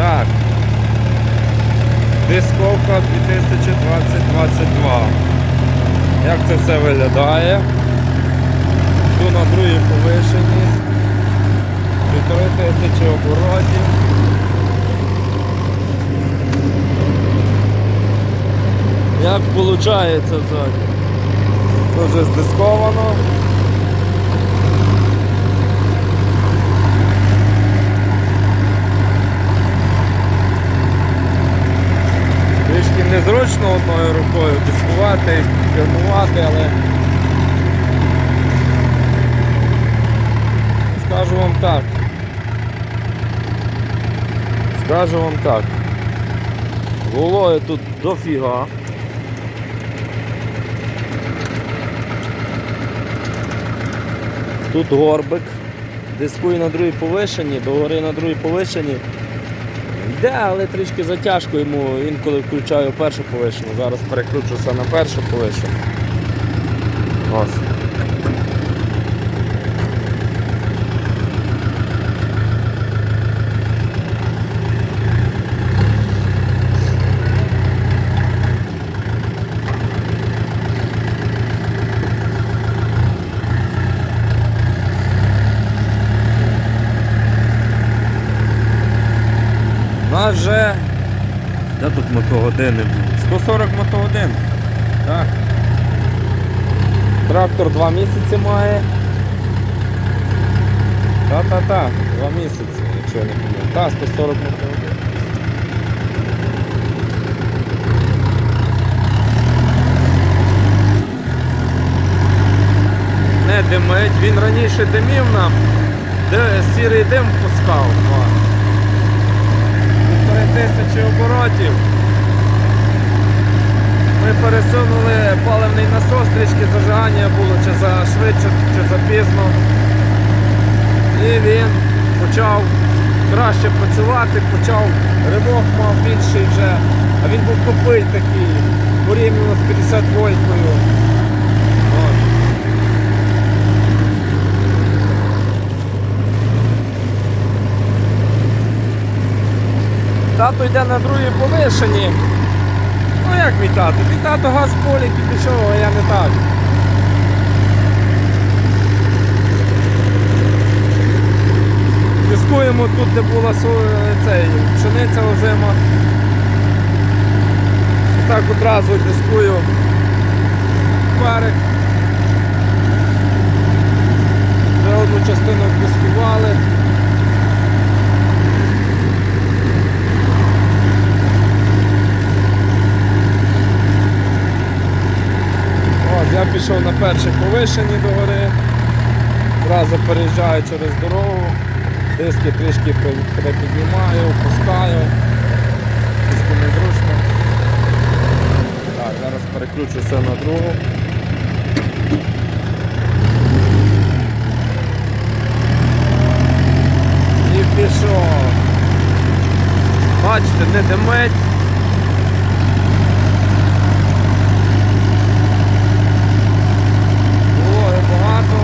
Так. Дисковка 2020-22. Як це все виглядає? Тут на другій повишенні. Півтори тисячі оборотів. Як виходить ззаді? Дуже здисковано. Трішки незручно одною рукою дискувати, кермувати, але скажу вам так. Скажу вам так. Волою тут дофіга. Тут горбик, дискує на другій повишенні, догори на другій повишенні. Йде, але трішки затяжко йому інколи включаю першу повишену. Зараз перекручуся на першу повишену. Ось. Вже. Де тут мотогодини були? 140 мотогодин. Так. Трактор 2 місяці має. Та-та-та, 2 місяці, якщо я не помиляю. Та, 140 мотогодин. Не димить, він раніше димів нам, де сірий дим пускав. Тисячі оборотів. Ми пересунули паливний насос, трішки зажигання було чи за швидше, чи за пізно. І він почав краще працювати, почав ривок мав більший вже, а він був тупий такий, порівняно з 50 вольтою. Тато йде на другій повишенні. Ну як мій тато? Мій тато газ в полі пішов, а я не так. Дискуємо тут, де була цей, пшениця озима. Так одразу дискую перек. Вже одну частину дискували. Я пішов на перше повишенні до гори, одразу переїжджаю через дорогу, диски трішки припіднімаю, опускаю, трішки незручно. Так, зараз переключуся на другу. І пішов. Бачите, не димить. Вологи багато.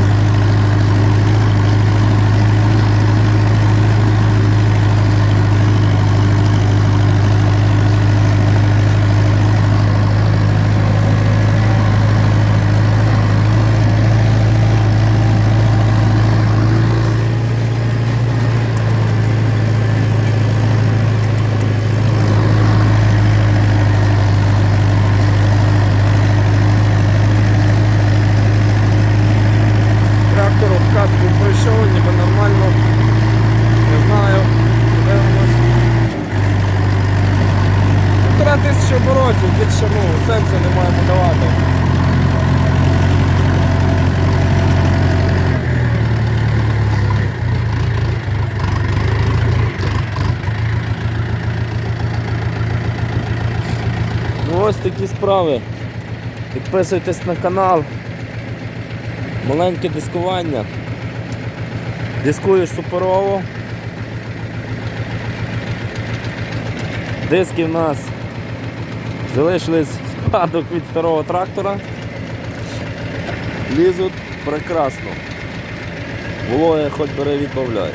Трактор обкатку пройшов, ніби нормально. Не знаю. Подивимось. Півтора тисячі оборотів, більше ну, сенсу не маємо давати. Ну ось такі справи. Підписуйтесь на канал. Маленьке дискування. Дискуєш суперово. Диски в нас залишились спадок від старого трактора. Лізуть прекрасно. Вологи хоч бери відбавляй.